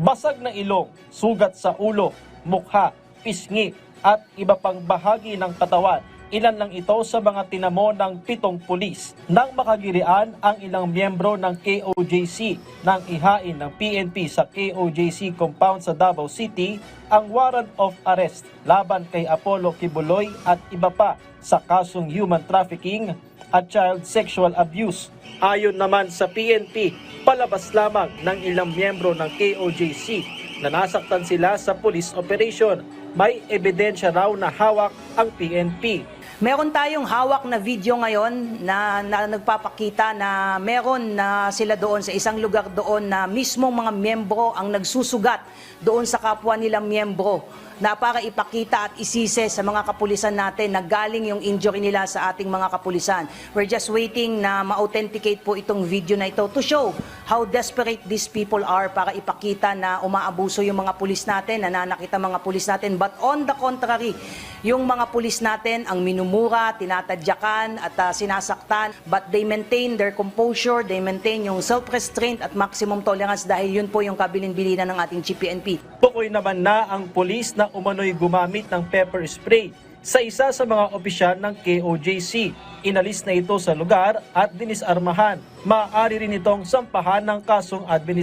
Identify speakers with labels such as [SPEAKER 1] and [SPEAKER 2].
[SPEAKER 1] basag na ilong, sugat sa ulo, mukha, pisngi at iba pang bahagi ng katawan. Ilan lang ito sa mga tinamo ng pitong pulis. Nang makagirian ang ilang miyembro ng KOJC nang ihain ng PNP sa KOJC compound sa Davao City ang warrant of arrest laban kay Apollo Kibuloy at iba pa sa kasong human trafficking at child sexual abuse. Ayon naman sa PNP, palabas lamang ng ilang miyembro ng KOJC na nasaktan sila sa police operation. May ebidensya raw na hawak ang PNP.
[SPEAKER 2] Meron tayong hawak na video ngayon na, na nagpapakita na meron na sila doon sa isang lugar doon na mismong mga miyembro ang nagsusugat doon sa kapwa nilang miyembro na para ipakita at isise sa mga kapulisan natin na galing yung injury nila sa ating mga kapulisan. We're just waiting na ma-authenticate po itong video na ito to show how desperate these people are para ipakita na umaabuso yung mga pulis natin, nananakit ang mga pulis natin. But on the contrary, yung mga pulis natin ang minumura, tinatadyakan at ah, sinasaktan but they maintain their composure, they maintain yung self-restraint at maximum tolerance dahil yun po yung kabilin-bilinan ng ating GPNP.
[SPEAKER 1] Tukoy naman na ang pulis na umano'y gumamit ng pepper spray sa isa sa mga opisyal ng KOJC. Inalis na ito sa lugar at dinisarmahan. Maaari rin itong sampahan ng kasong administrasyon